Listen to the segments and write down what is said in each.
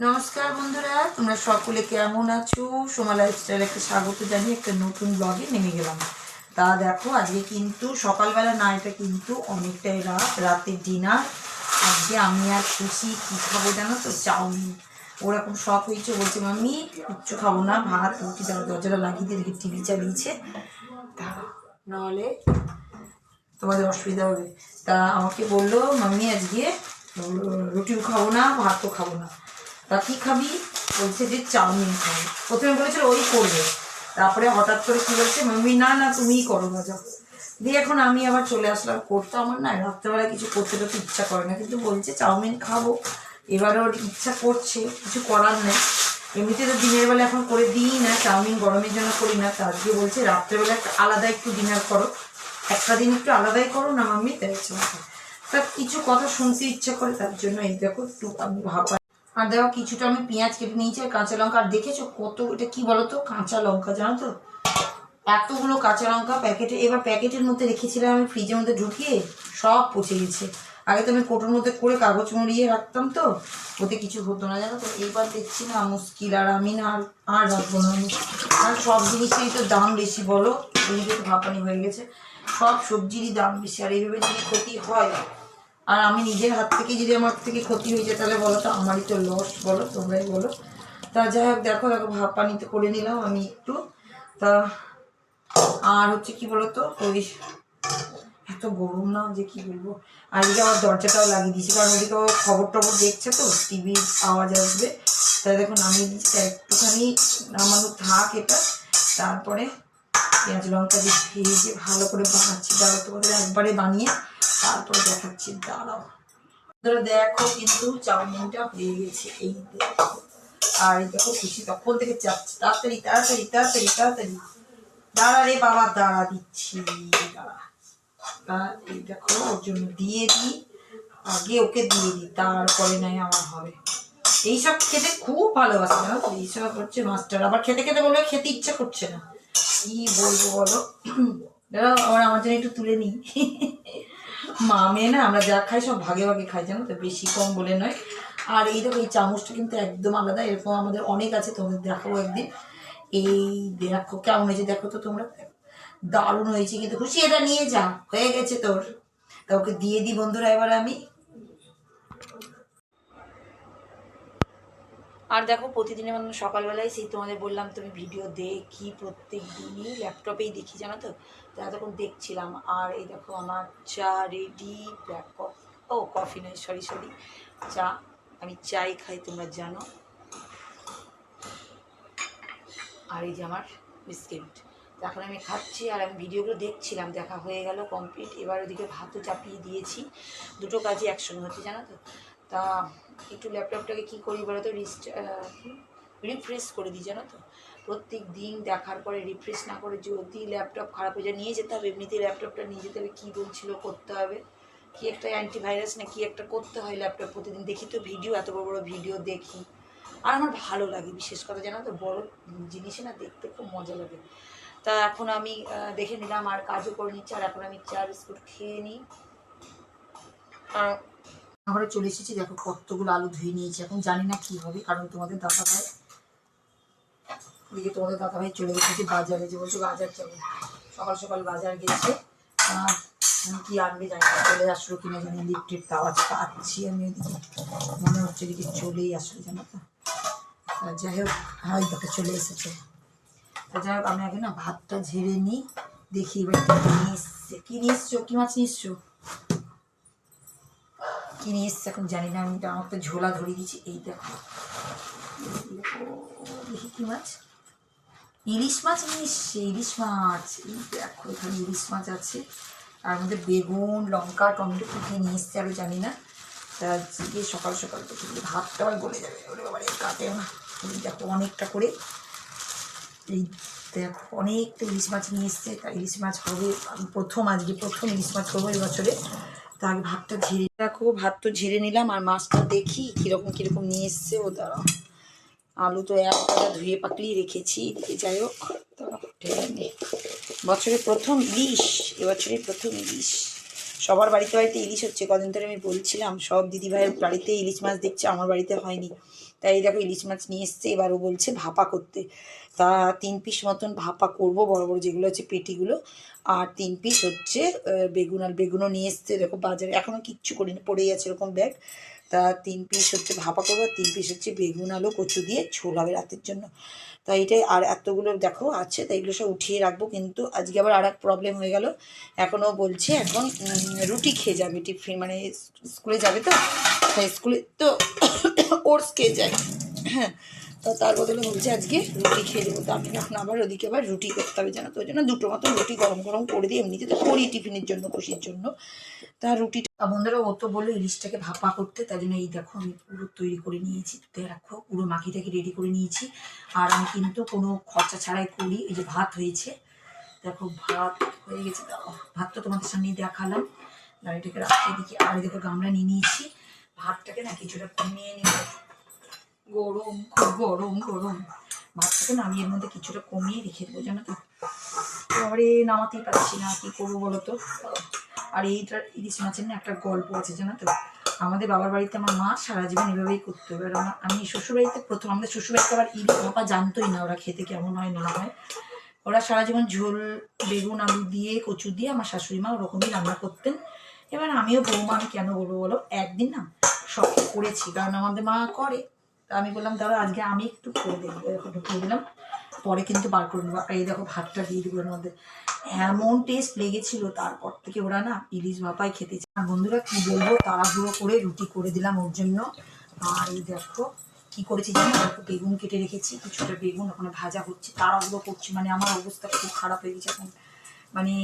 নমস্কার বন্ধুরা, তোমরা সকলে কেমন আছো? সোমা লাইফস্টাইল একটা স্বাগত জানিয়ে একটা নতুন ব্লগে নেমে গেলাম। তা দেখো, আজকে কিন্তু সকালবেলা না এটা কিন্তু অনেকটাই রাত, রাতের ডিনার আজকে আমি আর খুশি কী খাব জানো তো? চাউমিন। ওরকম শখ হয়েছে, বলছে, মাম্মি, কিচ্ছু খাব না, ভাত, রুটি দাঁড়া দরজাটা লাগিয়ে দিয়ে দেখি টিভি চালিয়েছে। তা নাহলে তোমাদের অসুবিধা হবে। তা আমাকে বলল, মাম্মি, আজকে রুটিও খাব না, ভাতও খাব না। তা খাবি বলছে যে চাউমিন খাব প্রথমে বলেছিল ওই করবে। তারপরে হঠাৎ করে কী বলছে, মাম্মি, না না, তুমিই করো যাও দিয়ে এখন আমি আবার চলে আসলাম। করতে আমার না রাত্রেবেলা কিছু করতে তো ইচ্ছা করে না, কিন্তু বলছে চাউমিন খাব। এবার ওর ইচ্ছা করছে, কিছু করার নেই। এমনিতে তো দিনের বেলা এখন করে দিই না, চাউমিন গরমের জন্য করি না। তা আজকে বলছে রাত্রেবেলা একটা আলাদা একটু ডিনার করো। একটা দিন একটু আলাদাই করো না, মাম্মি, তাই ইচ্ছে। তা কিছু কথা শুনতে ইচ্ছা করে, তার জন্য এই দেখো, একটু আমি ভাবা আর দেখো, কিছুটা আমি পেঁয়াজ কেটে নিয়েছি আর কাঁচা লঙ্কা। আর দেখেছ কত, এটা কি বলো তো কাঁচা লঙ্কা, জানো তো? এতগুলো কাঁচা লঙ্কা প্যাকেটে, এবার প্যাকেটের মধ্যে রেখেছিলাম আমি ফ্রিজের মধ্যে ঢুকিয়ে, সব পচে গেছে। আগে তো আমি কোটোর মধ্যে করে কাগজ মুড়িয়ে রাখতাম তো, ওতে কিছু হতো না, জানো তো? এইবার দেখছি না, মুশকিল আর আমি না, আর রাখব না আমি। আর সব জিনিসেরই তো দাম বেশি, বলো? এদিকে তো ভাপানি হয়ে গেছে। সব সবজিরই দাম বেশি, আর এইভাবে যদি ক্ষতি হয় আর আমি নিজের হাত থেকে যদি আমার থেকে ক্ষতি হয়ে যায়, তাহলে বলো তো আমারই তো লস বলো তোমরাই বলো। তা যাই হোক, দেখো দেখো ভাব পানিতে করে নিলাম আমি একটু। তা আর হচ্ছে কি বলতো, ওই এত গরম না যে কি বলব? আর এদিকে আমার দরজাটাও লাগিয়ে দিয়েছি, কারণ ওদিকে খবর টবর দেখছে তো টিভির আওয়াজ আসবে। তাই দেখো নামিয়ে দিচ্ছি একটুখানি নামানো থাক এটা, তারপরে পেঁয়াজ লঙ্কা দিয়ে ভেজে ভালো করে বানাচ্ছি। দাঁড়াও, তোমাদের একবারে বানিয়ে তারপরে দেখাচ্ছি। দাঁড়াও। ধরো দেখো কিন্তু চাউমিনটা হয়ে গেছে। এই আর এই দেখো খুশি তখন থেকে চাচ্ছি। তাড়াতাড়ি তাড়াতাড়ি তাড়াতাড়ি তাড়াতাড়ি। দাঁড়া রে বাবা, দাঁড়া দিচ্ছি। দাঁড়া, এই দেখো, ওর জন্য দিয়ে দিই। আগে ওকে দিয়ে দিই, তারপরে নাই আমার হবে। এইসব খেতে খুব ভালোবাসে, জানো তো? এইসব হচ্ছে মাস্টার। আবার খেতে খেতে বলবে খেতে ইচ্ছা করছে না। কি বলব বলো? দাঁড়াও আবার আমার জন্য একটু তুলে নিই। মা মেয়ে না, আমরা যা খাই সব ভাগে ভাগে খাই, জানো তো? বেশি কম বলে নয়। আর এই দেখো, এই চামচটা কিন্তু একদম আলাদা। এরকম আমাদের অনেক আছে, তোমাদের দেখাবো একদিন। এই দেখো, কেমন হয়েছে দেখো তো তোমরা। দারুণ হয়েছে কিন্তু খুশি, এটা নিয়ে যা, হয়ে গেছে তোর। তা ওকে দিয়ে দিই বন্ধুরা, এবার আমি। আর দেখো, প্রতিদিনের মতন সকালবেলায় সেই তোমাদের বললাম, তুমি ভিডিও দেখি প্রত্যেক দিনই ল্যাপটপেই দেখি, জানো তো? তো এতক্ষণ দেখছিলাম। আর এই দেখো, আমার চা রেডি ব্ল্যাক কফি ও কফি নয় সরি সরি চা, আমি চাই খাই, তোমরা জানো। আর এই যে আমার বিস্কিট। এখন আমি খাচ্ছি, আর আমি ভিডিওগুলো দেখছিলাম, দেখা হয়ে গেল কমপ্লিট এবার ওদিকে ভাতও চাপিয়ে দিয়েছি। দুটো কাজই একসঙ্গে হচ্ছে, জানো তো? তা একটু ল্যাপটপটাকে কী করি বলো তো রিফ্রেশ করে দিই, জানো তো? প্রত্যেক দিন দেখার পরে রিফ্রেশ না করে যদি ল্যাপটপ খারাপ হয়ে যায়, নিয়ে যেতে হবে। এমনিতেই ল্যাপটপটা নিয়ে যেতে হবে কী বলছিল করতে হবে। কী একটা অ্যান্টিভাইরাস না কী একটা করতে হয় ল্যাপটপ প্রতিদিন? দেখি তো ভিডিও এত বড় বড় ভিডিও দেখি। আর আমার ভালো লাগে, বিশেষ কথা জানো তো, বড় জিনিসে না দেখতে খুব মজা লাগে। তা এখন আমি দেখে নিলাম আর কাজও করে নিচ্ছি। আর এখন আমি চা বিস্কুট খেয়ে নিই। ঘরে চলে এসেছি, দেখো কতগুলো আলু ধুয়ে নিয়েছি। এখন জানি না কি হবে, কারণ তোমাদের দাদা ভাই ওদিকে তোমাদের দাদা ভাই চলে গেছে বাজারে, যে বলছে বাজার যাবে। সকাল সকাল বাজার গেছে। কি আনবে জানি না, চলে আসলো কিনা জানি লিফটের আওয়াজ পাচ্ছি আমি ওদিকে। মনে হচ্ছে এদিকে চলেই আসলো জানো তো যাই হোক, হয় দেখো চলে এসেছে। যাই হোক, আমি আগে না ভাতটা ঝেড়ে নিই, দেখি এবার নিয়ে এসছে। কি নিয়ে এসছো? কি মাছ নিয়ে এসছো? কি নিয়ে এসছে, এখন জানি না, আমি আমার তো ঝোলা ধরিয়ে দিচ্ছি এই দেখো। দেখি কি মাছ? ইলিশ মাছ নিয়ে এসছে ইলিশ মাছ। এই দেখো, এখানে ইলিশ মাছ আছে। আর আমাদের বেগুন, লঙ্কা, টমেটো ফুটিয়ে নিয়ে এসছে আরও জানি না। তা আজকে সকাল সকাল তো কিন্তু ভাতটা আবার গলে যাবে। ওরে বাবা কাটে না। এই দেখো, অনেকটা করে। এই দেখো, অনেকটা ইলিশ মাছ নিয়ে এসছে। তা ইলিশ মাছ হবে প্রথম, আজকে প্রথম ইলিশ মাছ করব এবছরে তা আগে ভাতটা ঝেড়ে দেখো, ভাত তো ঝেড়ে নিলাম আর মাছটা দেখি কীরকম কীরকম নিয়ে এসছে ও, দাঁড়াও। আলু তো এক ধুয়ে পাকড়িয়ে রেখেছি এদিকে যাই হোক। বছরের প্রথম ইলিশ এবছরের প্রথম ইলিশ। সবার বাড়িতে বাড়িতে ইলিশ হচ্ছে, কদিন ধরে আমি বলছিলাম, সব দিদিভাইয়ের বাড়িতে ইলিশ মাছ দেখছে, আমার বাড়িতে হয়নি। তাই দেখো, ইলিশ মাছ নিয়ে এসছে, এবার ও বলছে ভাপা করতে। তা তিন পিস মতন ভাপা করব, বড় বড় যেগুলো হচ্ছে পেটিগুলো। আর তিন পিস হচ্ছে বেগুন আর বেগুনও নিয়ে এসছে, দেখো বাজারে। এখনও কিচ্ছু করিনি, পড়েই আছে এরকম ব্যাগ। তা তিন পিস হচ্ছে ভাপা করব তিন পিস হচ্ছে বেগুন, আলু, কচু দিয়ে ঝোল হবে রাতের জন্য। তা এটাই, আর এতগুলো দেখো আছে তাই এগুলো সব উঠিয়ে রাখব, কিন্তু আজকে আবার আর এক প্রবলেম হয়ে গেল। এখনও বলছে এখন রুটি খেয়ে যাবে টিফিন মানে স্কুলে যাবে তো? স্কুলে, তো ওটস খেয়ে যায় হ্যাঁ তো তার বদলে বলছে আজকে রুটি খেয়ে দেবো তো আমি এখন আবার ওদিকে আবার রুটি করতে হবে জানো তো, ওই জন্য দুটো মতো রুটি গরম গরম করে দিই এমনিতে তো করি টিফিনের জন্য, খুশির জন্য। তা রুটিটা বন্ধুরা, ও তো বলল ইলিশটাকে ভাপা করতে, তাই জন্য এই দেখো আমি পুরো তৈরি করে নিয়েছি দেখো পুরো মাখিটাকে রেডি করে নিয়েছি। আর আমি কিন্তু কোনো খরচা ছাড়াই করি, এই যে ভাত হয়েছে। দেখো ভাত হয়ে গেছে ভাত তো তোমাদের সামনেই দেখালাম। এটাকে রাখতে দিকে আর দেখো গামলা নিয়ে নিয়েছি। ভাতটাকে না কিছুটা কমিয়ে নিয়ে গরম, খুব গরম গরম। ভাতটাকে না আমি এর মধ্যে কিছুটা কমিয়ে রেখে দেবো, জানো তো? এবারে নামাতেই পারছি না, কি করব বলো তো? আর এইটা ইলিশ মাছের না একটা গল্প আছে, জানো তো? আমাদের বাবার বাড়িতে আমার মা সারা জীবন এভাবেই করতো। এবার আমার আমি শ্বশুরবাড়িতে প্রথম আমাদের শ্বশুরবাড়িতে আবার ইলিশ বাবা জানতোই না ওরা খেতে কেমন হয়, না হয়। ওরা সারা জীবন ঝোল, বেগুন, আলু দিয়ে, কচু দিয়ে আমার শাশুড়ি মা ওরকমই রান্না করতেন। এবার আমিও বৌমা, আমি কেন বলব বলো? একদিন না সব করেছি, কারণ আমাদের মা করে। তা আমি বললাম দাদা আজকে আমি একটু করে দেবো। এরকম ঢুকিয়ে দিলাম। পরে কিন্তু বার করে নেব। এই দেখো, ভাতটা দিয়ে দেবো এর মধ্যে। এমন টেস্ট লেগেছিল তারপর থেকে ওরা না ইলিশ ভাপাই খেতে চায়। বন্ধুরা, কি বলব? তাড়াহুড়ো করে রুটি করে দিলাম ওর জন্য। আর এই দেখো, কি করেছি জানো? দেখো, বেগুন কেটে রেখেছি। কিছুটা বেগুন ওখানে ভাজা হচ্ছে। তাড়াহুড়ো করছি। মানে আমার অবস্থা খুব খারাপ হয়ে গেছে এখন। মানে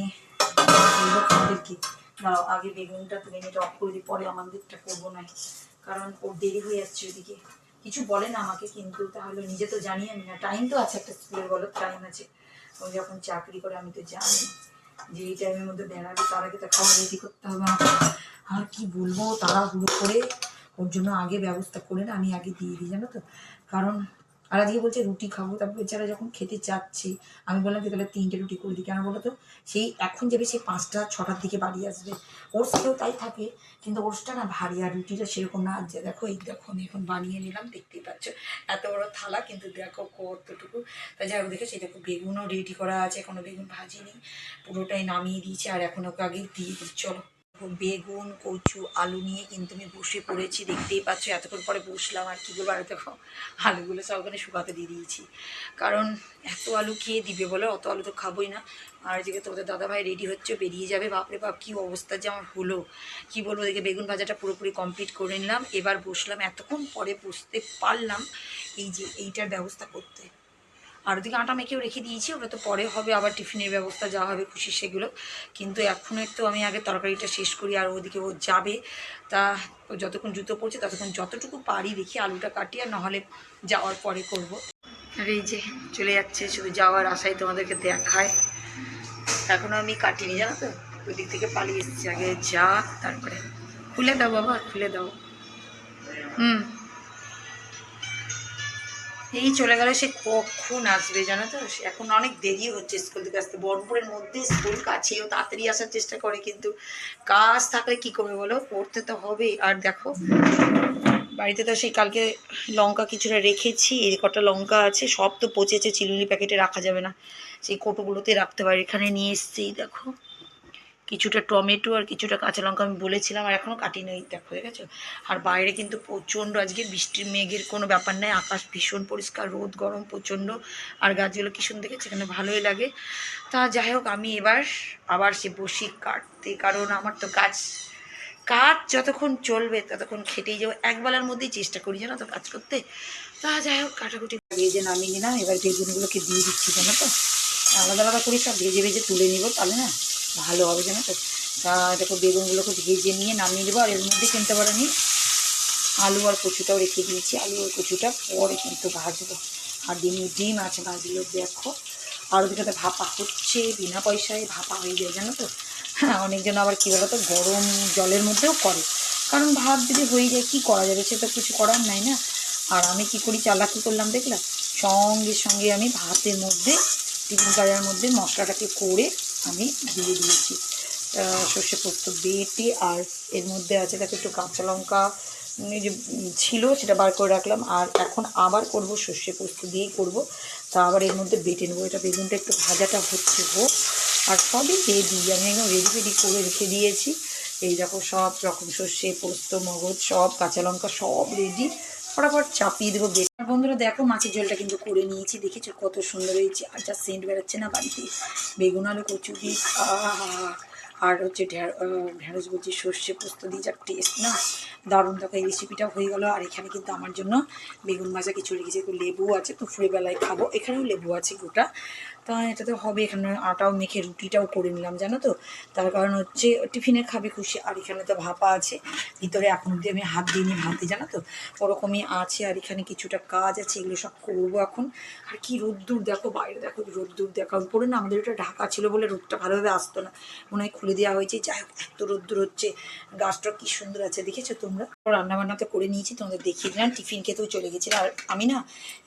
তোমাদেরকে দাঁড়াও, আগে বেগুনটা তুলে নিয়ে অফ করে দিই, পরে আমাদেরটা করব না কারণ ওর দেরি হয়ে যাচ্ছে ওদিকে কিছু বলে না আমাকে, কিন্তু তাহলে নিজে তো জানি আমি না। টাইম তো আছে একটা স্কুলের, বলো টাইম আছে। ও যখন চাকরি করে, আমি তো জানি যে এই টাইমের মধ্যে বেড়াবে, তার আগে তো খাওয়া রেডি করতে হবে আমাকে। আর কি বলব তারা হুড়ো করে, ওর জন্য আগে ব্যবস্থা করে না, আমি আগে দিয়ে দিই, জানো তো? কারণ আর আজকে বলছে রুটি খাব, তারপর বেচারা যখন খেতে চাচ্ছে, আমি বললাম কি তাহলে তিনটে রুটি করে দিই। কেন বলো তো সেই এখন যাবে সেই পাঁচটা, ছটার দিকে বাড়ি আসবে। ওর সাথেও তাই থাকে, কিন্তু ওরসটা না ভারী, আর রুটিটা সেরকম না। যে দেখো, এই দেখো, আমি এখন বানিয়ে নিলাম, দেখতেই পাচ্ছ। এত বড় থালা, কিন্তু দেখো কতটুকু। তা যাই হোক দেখো সেই দেখো, বেগুনও রেডি করা আছে, এখনও বেগুন ভাজিনি। পুরোটাই নামিয়ে দিয়েছে, আর এখন ওকে আগে দিয়ে দিই, চলো। বেগুন, কচু, আলু নিয়ে কিন্তু আমি বসে পড়েছি, দেখতেই পাচ্ছ, এতক্ষণ পরে বসলাম, আর কী করব? আর দেখো, আলুগুলো সব ওখানে শুকাতে দিয়ে দিয়েছি। কারণ এত আলু খেয়ে দিবে বলে? অত আলু তো খাবোই না। আর এদিকে তোমাদের দাদাভাই রেডি হচ্ছে, বেরিয়ে যাবে। বাপরে বাপ, কী অবস্থা যে আমার হলো? কী বলব? ওদিকে বেগুন ভাজাটা পুরোপুরি কমপ্লিট করে নিলাম। এবার বসলাম, এতক্ষণ পরে বসতে পারলাম, এই যে এইটার ব্যবস্থা করতে। আর ওদিকে আটা মেখেও রেখে দিয়েছি, ওটা তো পরে হবে, আবার টিফিনের ব্যবস্থা যা হবে খুশি সেগুলো। কিন্তু এখন একটু আমি আগে তরকারিটা শেষ করি, আর ওদিকে ও যাবে, তা ও যতক্ষণ জুতো পড়ছে ততক্ষণ যতটুকু পারি দেখি আলুটা কাটি, আর নাহলে যাওয়ার পরে করব। আর এই যে চলে যাচ্ছে, শুধু যাওয়ার আশায় তোমাদেরকে দেখায়। এখনও আমি কাটিনি, জানো তো? ওই দিক থেকে পালিয়ে এসেছি, আগে যা, তারপরে। খুলে দাও বাবা, খুলে দাও। হুম। এই চলে গেলে, সে কখন আসবে জানো তো? এখন অনেক দেরি হচ্ছে স্কুল থেকে আসতে। বর্ণপুরের মধ্যে স্কুল কাছেও তাড়াতাড়ি আসার চেষ্টা করে, কিন্তু কাজ থাকলে কি করবে বলো? পড়তে তো হবেই। আর দেখো, বাড়িতে তো সেই কালকে লঙ্কা কিছুটা রেখেছি, এই কটা লঙ্কা আছে, সব তো পচেছে চিলুনি প্যাকেটে রাখা যাবে না। সেই কোটোগুলোতে রাখতে পারি এখানে নিয়ে এসছি, দেখো। কিছুটা টমেটো আর কিছুটা কাঁচা লঙ্কা আমি বলেছিলাম, আর এখনও কাটিনি দেখো ঠিক আছে আর বাইরে কিন্তু প্রচণ্ড আজকে বৃষ্টির মেঘের কোনো ব্যাপার নেই, আকাশ ভীষণ পরিষ্কার, রোদ গরম প্রচণ্ড, আর গাছগুলো কি সুন্দর দেখেছে? এখানে ভালোই লাগে। তা যাই হোক, আমি এবার আবার সে বসি কাটতে, কারণ আমার তো গাছ কাজ যতক্ষণ চলবে ততক্ষণ খেটেই যাব। একবেলার মধ্যেই চেষ্টা করি, জানো তো, কাজ করতে। তা যাই হোক, কাটাকুটি ভেজে নামিয়ে নিলাম, এবার বেগুনগুলোকে দিয়ে দিচ্ছি, জানো তো। আলাদা আলাদা করে সব ভেজে ভেজে তুলে নিব, তাহলে না? ভালো হবে জানো তো? তা দেখো বেগুনগুলোকে ভেজে নিয়ে নামিয়ে দেবো আর এর মধ্যে কিনতে পারো নি আলু আর কচুটাও রেখে দিয়েছি। আলু আর কচুটা পরে কিন্তু ভাজবো। আর ডিম ডিম আছে ভাজলো দেখো, আর ওদিকে ভাপা হচ্ছে, বিনা পয়সায় ভাপা হয়ে যায় জানো তো? হ্যাঁ অনেকজন আবার কী বলো তো গরম জলের মধ্যেও করে। কারণ ভাত যদি হয়ে যায়, কী করা যাবে? সে তো কিছু করার নাই না। আর আমি কি করি, চালাকি করলাম দেখলাম সঙ্গে সঙ্গে আমি ভাতের মধ্যে, টিফিন কারের মধ্যে মশলাটাকে করে আমি দিয়ে দিয়েছি। সর্ষে পোস্ত, বেটে আর এর মধ্যে আছে দেখো একটু কাঁচা লঙ্কা যে ছিল সেটা বার করে রাখলাম। আর এখন আবার করব সর্ষে পোস্ত দিয়েই করব। তা আবার এর মধ্যে বেটে নেব। এটা বেগুনটা একটু ভাজাটা হচ্ছে হোক আর সবই রেডি আমি একদম রেডি ফেডি করে রেখে দিয়েছি। এই দেখো সব রকম সর্ষে, পোস্ত, মগজ, সব কাঁচা লঙ্কা সব রেডি ফটাফট চাপিয়ে দেবো বেট আর বন্ধুরা, দেখো মাছের ঝোলটা কিন্তু করে নিয়েছি। দেখেছ কত সুন্দর হয়েছে। আর যা সেন্ট বেরোচ্ছে না বাড়িতে। বেগুন আলু কচু দিয়ে আর হচ্ছে ঢ্যাঁড়স বলছি সর্ষে পোস্ত দিয়ে যা টেস্ট না, দারুণ। দেখো এই রেসিপিটা হয়ে গেল। আর এখানে কিন্তু আমার জন্য বেগুন ভাজা কিছু রেখেছি। একটু লেবু আছে দুপুরে বেলায় খাব। এখানেও লেবু আছে গোটা। তা এটা তো হবে, এখানে আটাও মেখে রুটিটাও করে নিলাম, জানো তো? তার কারণ হচ্ছে টিফিনে খাবে খুশি, আর এখানে তো ভাপা আছে। ভিতরে এখন অব্দি আমি হাত দিইনি ভাতে, জানো তো? ওরকমই আছে, আর এখানে কিছুটা কাজ আছে, এগুলো সব করব এখন। আর কি রোদ্দুর, দেখো বাইরে, দেখো রোদ্দুর, দেখো, উপরে না আমাদের ওটা ঢাকা ছিল বলে রোদটা ভালোভাবে আসতো না। মনে হয় খুলে দেওয়া হয়েছে, যাই হোক, এত রোদ্দুর হচ্ছে। গাছটা কি সুন্দর আছে, দেখেছ তোমরা? রান্না বান্না তো করে নিয়েছি, তোমাদের দেখিয়ে দিলাম, টিফিন খেতেও চলে গেছিল আর আমি না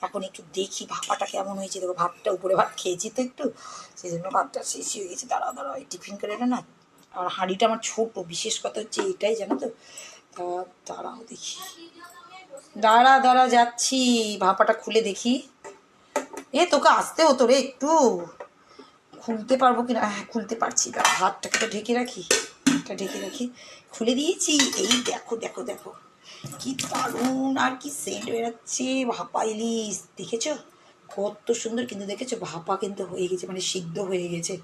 এখন একটু দেখি ভাপাটা কেমন হয়েছে। দেখো, ভাতটা উপরে ভাত খেয়েছি তো একটু সেই জন্য ভাতটা শেষ হয়ে গেছে। দাঁড়া দাঁড়া এই টিফিন করে না আর হাঁড়িটা আমার ছোট, বিশেষ কথা হচ্ছে এটাই জানো তো? তা দাঁড়াও দেখি। দাঁড়া দাঁড়া, যাচ্ছি। ভাপাটা খুলে দেখি। এ, তোকে আসতে হতো রে একটু। খুলতে পারব কিনা? হ্যাঁ খুলতে পারছি। দাঁড়া হাতটাকে তো ঢেকে রাখি। হাতটা ঢেকে রাখি। খুলে দিয়েছি। এই দেখো দেখো দেখো। কি দারুণ, আর কি সেন্ট বেরোচ্ছে। ভাপা ইলিশ, দেখেছ? কত সুন্দর কিন্তু দেখেছ, ভাপা কিন্তু হয়ে গেছে মানে সিদ্ধ হয়ে গেছে।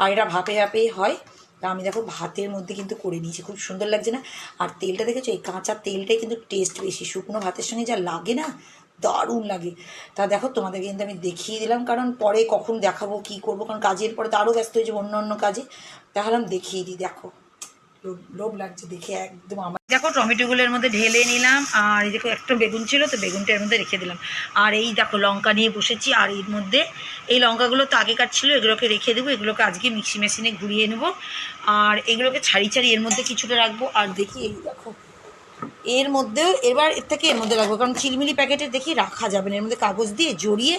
আর এটা ভাপে ভাপেই হয়। তা আমি দেখো ভাতের মধ্যে কিন্তু করে নিয়েছি, খুব সুন্দর লাগছে না? আর তেলটা দেখেছ, এই কাঁচা তেলটাই কিন্তু টেস্ট বেশি। শুকনো ভাতের সঙ্গে যা লাগে না, দারুণ লাগে। তা দেখো তোমাদেরকে কিন্তু আমি দেখিয়ে দিলাম, কারণ পরে কখন দেখাবো, কি করব? কারণ কাজের পরে তো আরও ব্যস্ত হয়েছে অন্য অন্য কাজে। দেখালাম দেখিয়ে দিই, দেখো। লোভ লাগছে দেখে একদম আমার দেখো, টমেটোগুলোর মধ্যে ঢেলে নিলাম, আর এই দেখো একটা বেগুন ছিল, তো বেগুনটা এর মধ্যে রেখে দিলাম। আর এই দেখো, লঙ্কা নিয়ে বসেছি, আর এর মধ্যে এই লঙ্কাগুলো তো আগেকার ছিল, এগুলোকে রেখে দেবো, এগুলোকে আজকে মিক্সি মেশিনে ঘুরিয়ে নেব। আর এগুলোকে ছাড়ি ছাড়ি এর মধ্যে কিছুটা রাখব, আর দেখি এই দেখো, এর মধ্যেও এবার এর থেকে এর মধ্যে রাখব, কারণ চিলমিলি প্যাকেটে দেখি রাখা যাবে না। এর মধ্যে কাগজ দিয়ে জড়িয়ে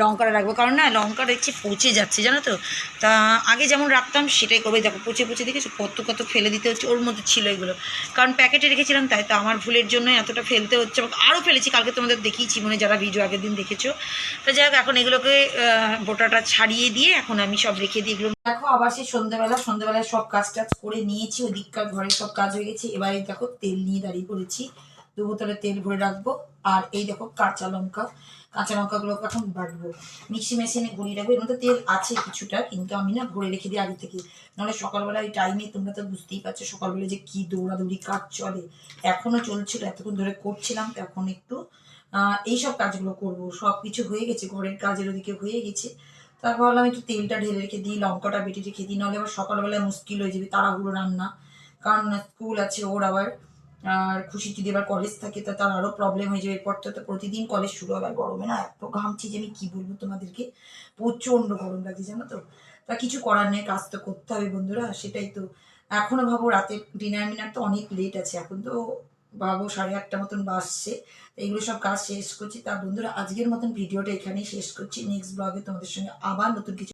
লঙ্কাটা রাখব। কারণ না লঙ্কা দেখছি পচে যাচ্ছে, জানো তো? তা আগে যেমন রাখতাম, সেটাই করবে। দেখো, পচে পচে দেখেছ? কত কত ফেলে দিতে হচ্ছে, ওর মধ্যে ছিল এগুলো। কারণ প্যাকেটে রেখেছিলাম তাই, তো আমার ভুলের জন্য এতটা ফেলতে হচ্ছে। আমাকে আরও ফেলেছি, কালকে তোমাদের দেখিয়েছি মনে যারা ভিডিও আগের দিন দেখেছ। তা যাই হোক, এখন এগুলোকে গোটাটা ছাড়িয়ে দিয়ে এখন আমি সব রেখে দিই এগুলো। দেখো, আবার সেই সন্ধ্যাবেলা, সন্ধ্যাবেলায় সব কাজ টাজ করে নিয়েছি। ওদিককার ঘরের সব কাজ হয়ে গেছে। এবারে দেখো, তেল নিয়ে দাঁড়িয়ে পড়েছি। দু বোতলে তেল ভরে রাখব। আর এই দেখো কাঁচা লঙ্কা, কাঁচা লঙ্কাগুলোকে এখন বাটবো। মিক্সি মেশিনে ঘুরিয়ে রাখব, এর মধ্যে তেল আছে কিছুটা, কিন্তু আমি না ভরে রেখে দিই আগে থেকে। নাহলে সকালবেলা এই টাইমে তোমরা তো বুঝতেই পারছ সকালবেলা যে কি দৌড়াদৌড়ি, কাজ চলে। এখনও চলছিল, এতক্ষণ ধরে করছিলাম, তো এখন একটু এইসব কাজগুলো করব। সব কিছু হয়ে গেছে, ঘরের কাজের ওদিকে হয়ে গেছে। তারপর ভাবলাম একটু তেলটা ঢেলে রেখে দিই, লঙ্কাটা বেটে রেখে দিই, নাহলে আবার সকালবেলায় মুশকিল হয়ে যাবে, তাড়াহুড়ো রান্না। কারণ স্কুল আছে, ওর আবার আর খুশি যদি এবার কলেজ থাকে তা তার আরও প্রবলেম হয়ে যাবে। এরপর তো প্রতিদিন কলেজ শুরু হবে গরমে না, এত ঘামছি যে আমি কী বলব তোমাদেরকে? প্রচণ্ড গরম লাগছে, জানো তো? তা কিছু করার নেই, কাজ তো করতে হবে বন্ধুরা, সেটাই তো। এখনও ভাবো রাতে ডিনার মিনার তো অনেক লেট আছে, এখন তো ভাবো সাড়ে আটটা মতন বাসছে এগুলো সব কাজ শেষ করছি। তা বন্ধুরা, আজকের মতন ভিডিওটা এখানেই শেষ করছি। নেক্সট ব্লগে তোমাদের সঙ্গে আবার নতুন কিছু